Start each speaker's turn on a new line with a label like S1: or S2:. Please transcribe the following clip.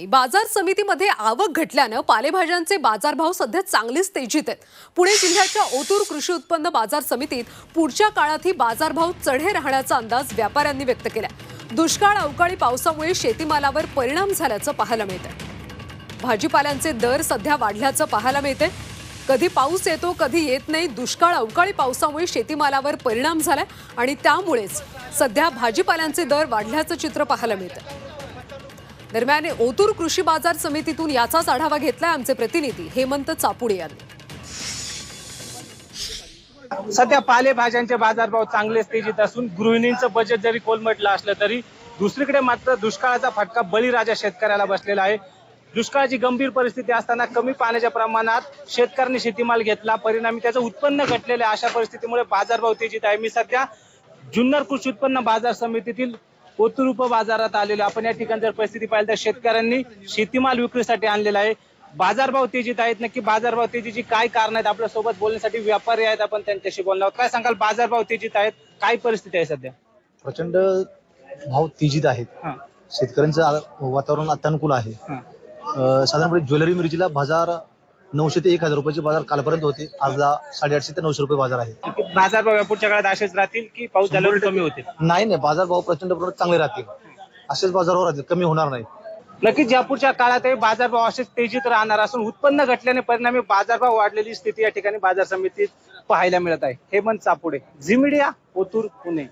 S1: बातमी बाजार समितीमध्ये आवक घटल्यानं पालेभाज्यांचे बाजारभाव सध्या चांगलीच तेजीत आहेत. पुणे जिल्ह्याच्या ओतूर कृषी उत्पन्न बाजार समितीत पुढच्या काळातही बाजारभाव चढे राहण्याचा अंदाज व्यापाऱ्यांनी व्यक्त केला दुष्काळ अवकाळी पावसामुळे शेतीमालावर परिणाम झाल्याचं पाहायला मिळतं भाजीपाल्यांचे दर सध्या वाढल्याचं पाहायला मिळते कधी पाऊस येतो कधी येत नाही दुष्काळ अवकाळी पावसामुळे शेतीमालावर परिणाम झालाय आणि त्यामुळेच सध्या भाजीपाल्यांचे दर वाढल्याचं चित्र पाहायला मिळतं दरम्यान ओतूर कृषी बाजार समितीतून याचाच आढावा घेतलाय आमचे प्रतिनिधी हेमंत चापुडे यांनी.
S2: सध्या पालेभाज्यांचे बाजारभाव चांगलेच तेजीत असून गृहिणींचं बजेट जरी कोलमटलं असलं तरी दुसरीकडे मात्र दुष्काळाचा फटका बळीराजा शेतकऱ्याला बसलेला आहे. दुष्काळाची गंभीर परिस्थिती असताना कमी पाण्याच्या प्रमाणात शेतकऱ्यांनी शेतीमाल घेतला. परिणामी त्याचं उत्पन्न घटलेलं आहे. अशा परिस्थितीमुळे बाजारभाव तेजीत आहे. मी सध्या जुन्नर कृषी उत्पन्न बाजार समितीतील ओतूर उप बाजारात आलेलो. आपण या ठिकाणी जर परिस्थिती पाहिली तर शेतकऱ्यांनी शेतीमाल विक्रीसाठी आणलेला आहे. बाजारभाव तेजीत आहेत. नक्की बाजारभाव तेजीची काय कारण आहेत? आपल्यासोबत बोलण्यासाठी व्यापारी आहेत. आपण त्यांच्याशी बोलणार आहोत. काय सांगाल? बाजारभाव तेजीत आहेत. काय परिस्थिती आहे सध्या?
S3: प्रचंड भाव तेजीत आहेत.
S2: हा,
S3: शेतकऱ्यांचं आ- वातावरण अत्यानुकूल आहे.
S2: हा.
S3: अं, साधारणपणे ज्वेलरी मिरचीला बाजार नऊशे ते एक हजार रुपयाचे बाजार कालपर्यंत होते. आजला साडेआठशे ते नऊशे रुपये बाजार आहे.
S2: बाजारभाव या पुढच्या काळात असेच राहतील की पाऊस झाल्यावर कमी होतील?
S3: नाही नाही. बाजार भाव प्रचंड प्रमाणात चांगले राहतील. असेच बाजारावर राहतील. कमी होणार नाही.
S2: नक्कीच या पुढच्या काळातही बाजारभाव असेच तेजीत राहणार असून उत्पन्न घटल्याने परिणामी बाजारभाव वाढलेली स्थिती या ठिकाणी बाजार समितीत पाहायला मिळत आहे. हेमंत चापुडे झी मीडिया ओतूर पुणे.